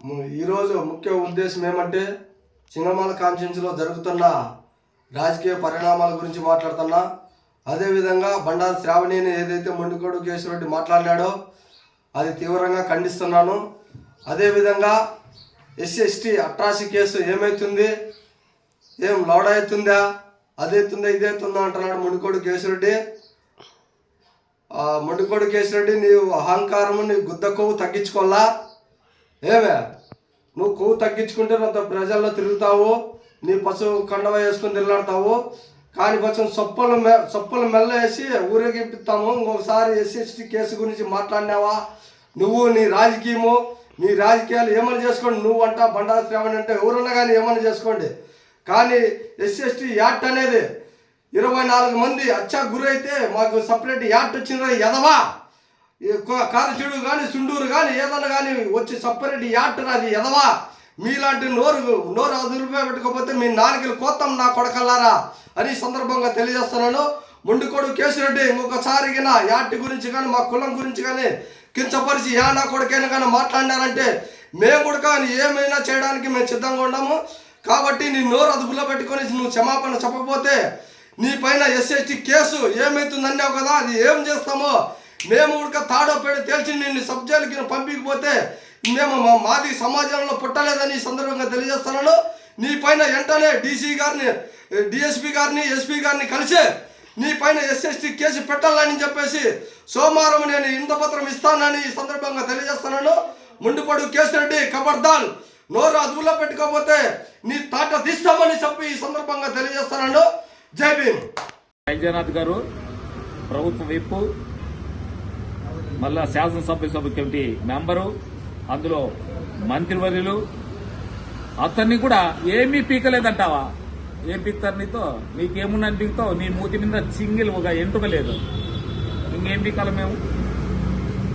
ఈరోజు ముఖ్య ఉద్దేశం ఏమంటే సింగమాల కాన్స్టిట్యున్సీలో జరుగుతున్న రాజకీయ పరిణామాల గురించి మాట్లాడుతున్నా. అదేవిధంగా బండారు శ్రావణిని ఏదైతే మొండికోడు కేశవరెడ్డి మాట్లాడినాడో అది తీవ్రంగా ఖండిస్తున్నాను. అదేవిధంగా ఎస్సీ ఎస్టీ అట్రాసి కేసు ఏమవుతుంది ఏం లోడ్ అవుతుందా? అదైతుందా ఇదైతుందా అంటున్నాడు మొండికోడు కేశరెడ్డి మొండికోడు కేశరెడ్డి నీవు అహంకారము నీ గుద్ద కొవ్వు తగ్గించుకోవాలా? ఏమే? నువ్వు కొవ్వు తగ్గించుకుంటే అంత ప్రజల్లో తిరుగుతావు నీ పశువు కండవ వేసుకొని తిరుగులాడతావు కానీ కొంచెం సొప్పలు మె సొప్పలు మెల్ల వేసి ఊరేగిపిస్తాము ఇంకొకసారి ఎస్సీ కేసు గురించి మాట్లాడినావా? నువ్వు నీ రాజకీయము నీ రాజకీయాలు ఏమైనా చేసుకోండి? నువ్వు అంట బండారు శ్రావణి అంటే ఎవరన్నా కానీ ఏమైనా చేసుకోండి? కానీ ఎస్సీ ఎస్టీ యాక్ట్ అనేది ఇరవై నాలుగు మంది అచ్చా గురైతే మాకు సపరేట్ యాక్ట్ వచ్చిందా ఎదవా కారచూడు కానీ సుండూరు కానీ ఏదన్నా కానీ వచ్చి సపరేట్ యాక్ట్ అది ఎదవా? మీలాంటి నోరు నోరు అదుపులో పెట్టుకోకపోతే మీ నాలుగులు కోత్తం నా కొడకల్లారా? అని సందర్భంగా తెలియజేస్తున్నాను. ముండుకోడు కేసురెడ్డి ఇంకొకసారి నా యాక్ట్ గురించి కానీ మా కులం గురించి కానీ కించపరిచి యా నా కొడుకైనా కానీ మాట్లాడినారంటే మేము కూడా కానీ ఏమైనా చేయడానికి మేము సిద్ధంగా ఉన్నాము. కాబట్టి నీ నోరు అదుపులో పెట్టుకొని నువ్వు క్షమాపణ చెప్పకపోతే నీ పైన ఎస్ఎస్టీ కేసు ఏమవుతుందన్నావు కదా? అది ఏం చేస్తామో? మేము ఉడక తాడో పేడ తేల్చి నిన్ను సబ్జెక్టుకి పంపించకపోతే మేము మా మాది సమాజంలో పుట్టలేదని ఈ సందర్భంగా తెలియజేస్తున్నాను. నీ పైన వెంటనే డీసీ గారిని డిఎస్పీ గారిని ఎస్పీ గారిని కలిసి నీ పైన ఎస్ఎస్టీ కేసు పెట్టాలని చెప్పేసి సోమవారం నేను ఇంతపత్రం ఇస్తానని ఈ సందర్భంగా తెలియజేస్తున్నాను. ముందుపడు కేసిరెడ్డి కబర్దాన్ నోరు అదుపులో పెట్టుకోకపోతే నీ తాట తీస్తామని చెప్పి ఈ సందర్భంగా తెలియజేస్తున్నాను. జై భీమ్. వైద్యనాథ్ గారు ప్రభుత్వ విప్పు మళ్ళా శాసనసభ్య సభ కమిటీ మెంబరు అందులో మంత్రివర్యులు అతన్ని కూడా ఏమీ పీకలేదంటావా? ఏం పీకుతారు నీతో నీకేమున్నని పీకుతావు? నీ మూతి మీద చింగిల్ ఒక ఎంటుక లేదు. ఇంకేం పీకాలి మేము?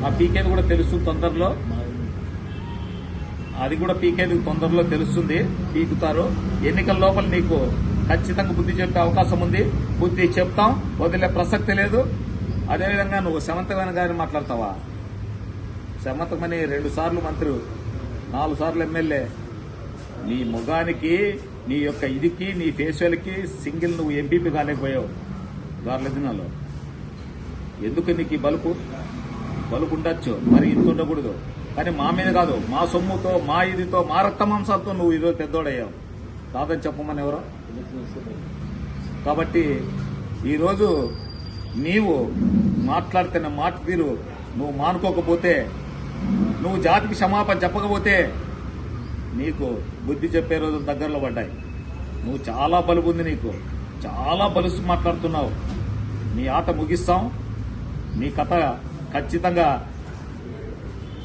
ఆ పీకేది కూడా తెలుసు తొందరలో. అది కూడా పీకేది తొందరలో తెలుస్తుంది. పీకుతారు. ఎన్నికల లోపల నీకు ఖచ్చితంగా బుద్ధి చెప్పే అవకాశం ఉంది. బుద్ధి చెప్తాం. వదిలే ప్రసక్తి లేదు. అదేవిధంగా నువ్వు సమంతమైన గారిని మాట్లాడతావా? సమంతమని రెండు సార్లు మంత్రి నాలుగు సార్లు ఎమ్మెల్యే. నీ ముఖానికి నీ యొక్క ఇదికి నీ ఫేషియల్కి సింగిల్ నువ్వు ఎంపీపీ కాలేకపోయావు. గార్ల దినాల్లో ఎందుకు నీకు ఈ బలుపు? బలుపు ఉండొచ్చు మరి ఇంత ఉండకూడదు. కానీ మా మీద కాదు మా సొమ్ముతో మా ఇదితో మా రక్త మాంసాలతో నువ్వు ఈరోజు పెద్దోడయ్యావు. కాదని చెప్పమని ఎవరో? కాబట్టి ఈరోజు నీవు మాట్లాడుతున్న మాట తీరు నువ్వు మానుకోకపోతే నువ్వు జాతికి క్షమాపణ చెప్పకపోతే నీకు బుద్ధి చెప్పే రోజులు దగ్గరలో పడ్డాయి. నువ్వు చాలా బలుపు ఉంది నీకు. చాలా బలుసు మాట్లాడుతున్నావు. నీ ఆట ముగిస్తాం. నీ కథ ఖచ్చితంగా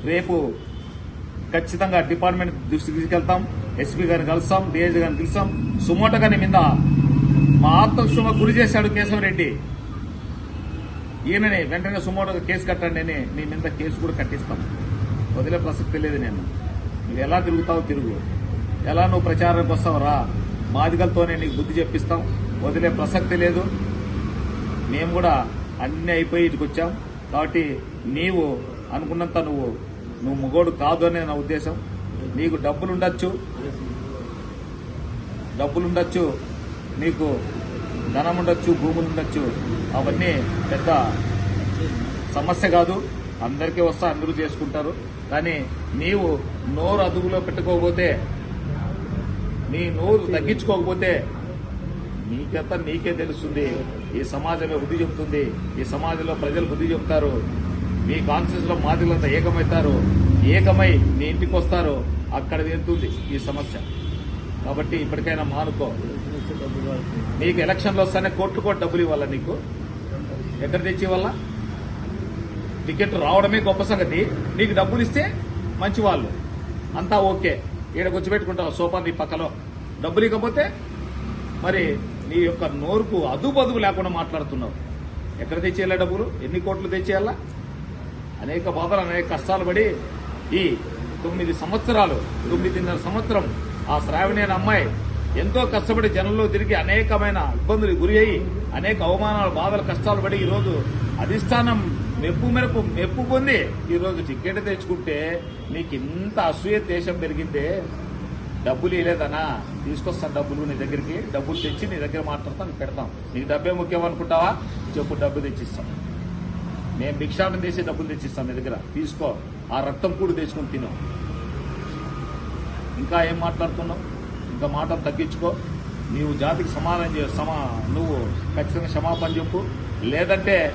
రేపు ఖచ్చితంగా డిపార్ట్మెంట్ దృష్టికి తీసుకెళ్తాం. ఎస్పీ గారిని కలుస్తాం డిఐజీ గారిని పిలుస్తాం. సుమోట గారి మీద మా ఆత్మక్షమ గురి చేశాడు కేశవరెడ్డి. ఈయనని వెంటనే సుమారు కేసు కట్టండి అని నీ మీద కేసు కూడా కట్టిస్తాం. వదిలే ప్రసక్తి లేదు నేను. నువ్వు ఎలా తిరుగుతావు తిరుగు. ఎలా నువ్వు ప్రచారానికి వస్తావు రా మాదిగలతోనే నీకు బుద్ధి చెప్పిస్తాం. వదిలే ప్రసక్తి లేదు. మేము కూడా అన్ని అయిపోయి ఇటుకు వచ్చాం. కాబట్టి నీవు అనుకున్నంత నువ్వు నువ్వు మొగోడు కాదు అనే నా ఉద్దేశం. నీకు డబ్బులు ఉండొచ్చు డబ్బులు ఉండొచ్చు నీకు ధనం ఉండొచ్చు భూములు ఉండొచ్చు అవన్నీ పెద్ద సమస్య కాదు. అందరికీ వస్తా అందరూ చేసుకుంటారు. కానీ నీవు నోరు అదుపులో పెట్టుకోకపోతే నీ నోరు తగ్గించుకోకపోతే నీకంతా నీకే తెలుస్తుంది. ఈ సమాజమే బుద్ధి చెబుతుంది ఈ సమాజంలో ప్రజలు బుద్ధి చెబుతారు మీ కాన్షియస్లో మాదిలంతా ఏకమవుతారు. ఏకమై నీ ఇంటికి వస్తారు. అక్కడ తీరుతుంది ఈ సమస్య. కాబట్టి ఇప్పటికైనా మానుకో. నీకు ఎలక్షన్లు వస్తానే కోట్లు కోట్లు డబ్బులు ఇవ్వాలా నీకు? ఎక్కడ తెచ్చి ఇవ్వాలా టికెట్ రావడమే గొప్ప సంగతి. నీకు డబ్బులు ఇస్తే మంచి వాళ్ళు అంతా ఓకే. ఈడ వచ్చి పెట్టుకుంటావు సోఫా నీ పక్కలో. డబ్బులు ఇకపోతే మరి నీ యొక్క నోరుకు అదుపు లేకుండా మాట్లాడుతున్నావు. ఎక్కడ తెచ్చేయాలా డబ్బులు? ఎన్ని కోట్లు తెచ్చేయాలా? అనేక బాధలు అనేక కష్టాలు పడి ఈ తొమ్మిది సంవత్సరాలు తొమ్మిదిన్నర సంవత్సరం ఆ శ్రావణి అమ్మాయి ఎంతో కష్టపడి జనంలో తిరిగి అనేకమైన ఇబ్బందులు గురి అయి అనేక అవమానాలు బాధలు కష్టాలు పడి ఈరోజు అధిష్టానం మెప్పు మెరుపు మెప్పు పొంది ఈరోజు టికెట్ తెచ్చుకుంటే నీకు ఇంత అసూయ దేశం పెరిగిందే. డబ్బులు ఇవ్వలేదనా తీసుకొస్తాను డబ్బులు నీ దగ్గరికి డబ్బులు తెచ్చి నీ దగ్గర మాట్లాడతాను పెడతాం. నీకు డబ్బే ముఖ్యం అనుకుంటావా? చెప్పు డబ్బు తెచ్చిస్తాం. మేము భిక్షాటం చేసి డబ్బులు తెచ్చిస్తాం నీ దగ్గర. తీసుకో. ఆ రక్తం కూడా తెచ్చుకుని తిను. ఇంకా ఏం మాట్లాడుతున్నావు? ఇంకా మాటలు తగ్గించుకో. నీవు జాతికి సమాధానం చే సమా నువ్వు ఖచ్చితంగా క్షమాపణ చెప్పు. లేదంటే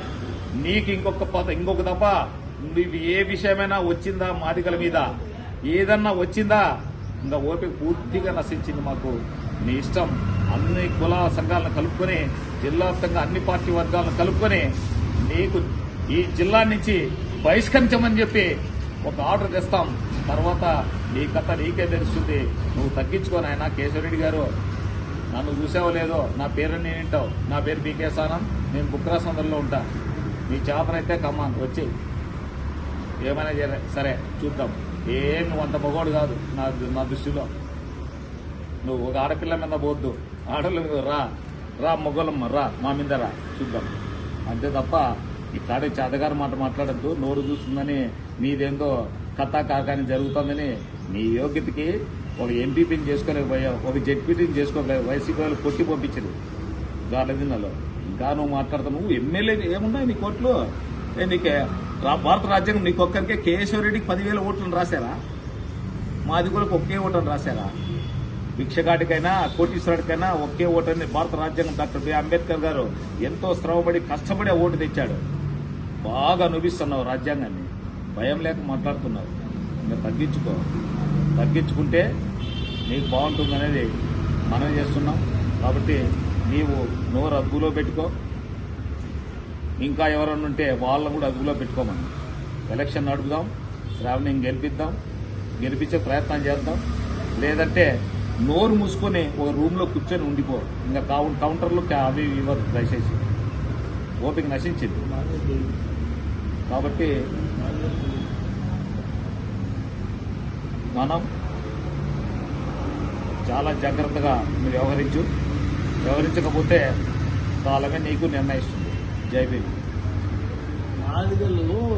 నీకు ఇంకొక పద ఇంకొక తప్ప నువ్వు ఏ విషయమైనా వచ్చిందా మాదికల మీద? ఏదన్నా వచ్చిందా? ఇంకా ఓపిక పూర్తిగా నశించింది మాకు. నీ ఇష్టం. అన్ని కుల సంఘాలను కలుపుకొని జిల్లావ్యాప్తంగా అన్ని పార్టీ వర్గాలను కలుపుకొని నీకు ఈ జిల్లా నుంచి బహిష్కరించమని చెప్పి ఒక ఆర్డర్ తెస్తాం. తర్వాత నీ కథ నీకే తెలుస్తుంది. నువ్వు తగ్గించుకొని ఆయన కేశవరెడ్డి గారు. నన్ను చూసావో లేదో నా పేరు నేను వింటావు. నా పేరు పీకే సానం. నేను బుక్రా సందర్లో ఉంటా. నీ చేపనైతే కమ్మాన్ వచ్చి. ఏమైనా చేయలే సరే చూద్దాం. ఏం నువ్వు అంత మగోడు కాదు నా నా దృష్టిలో. నువ్వు ఒక ఆడపిల్ల మీద పోద్దు. ఆడపిల్ల మీద రా. రా మొగోళ్ళమ్మ రా. మా మీద రా. చూద్దాం. అంతే తప్ప ఇట్లాడే చేతగారు మాట మాట్లాడద్దు. నోరు చూస్తుందని నీదేందో కథా కాకాని జరుగుతుందని నీ యోగ్యతకి ఒక ఎంపీపీని చేసుకోలేకపోయావు ఒక జడ్పీటీని చేసుకోలేవు వైసీపీ వాళ్ళు కొట్టి పంపించరు. గార్లదిన్నలో ఇంకా నువ్వు మాట్లాడతావు నువ్వు ఎమ్మెల్యే ఏమున్నాయి నీ కోట్లు నీకు నీకే భారత రాజ్యాంగం నీకు ఒక్కరికే కేశవరెడ్డికి పదివేల ఓట్లను రాశారా? మాది కూడా ఒకే ఓటని రాశారా? భిక్షగాడికైనా కోటీశ్వరుడికైనా ఒకే ఓటని భారత రాజ్యాంగం డాక్టర్ బి. అంబేద్కర్ గారు ఎంతో శ్రమపడి కష్టపడి ఆ ఓటు తెచ్చాడు. బాగా అనుభవిస్తున్నావు రాజ్యాంగాన్ని. భయం లేక మాట్లాడుతున్నారు. ఇంకా తగ్గించుకో. తగ్గించుకుంటే నీకు బాగుంటుంది అనేది మనం చేస్తున్నాం. కాబట్టి నీవు నోరు అదుపులో పెట్టుకో. ఇంకా ఎవరన్నా ఉంటే వాళ్ళని కూడా అదుపులో పెట్టుకోమని. ఎలక్షన్ నడుపుదాం. శ్రావణిని గెలిపిద్దాం. గెలిపించే ప్రయత్నం చేద్దాం. లేదంటే నోరు మూసుకొని ఒక రూమ్లో కూర్చొని ఉండిపో. ఇంకా కౌం- కౌంటర్లు అవి ఇవి దయచేసి. ఓపిక నశించింది. కాబట్టి మనం చాలా జాగ్రత్తగా మీరు వ్యవహరించు. వ్యవహరించకపోతే కాలమే నీకు నిర్ణయిస్తుంది. జై భీమ్. నాలుగలు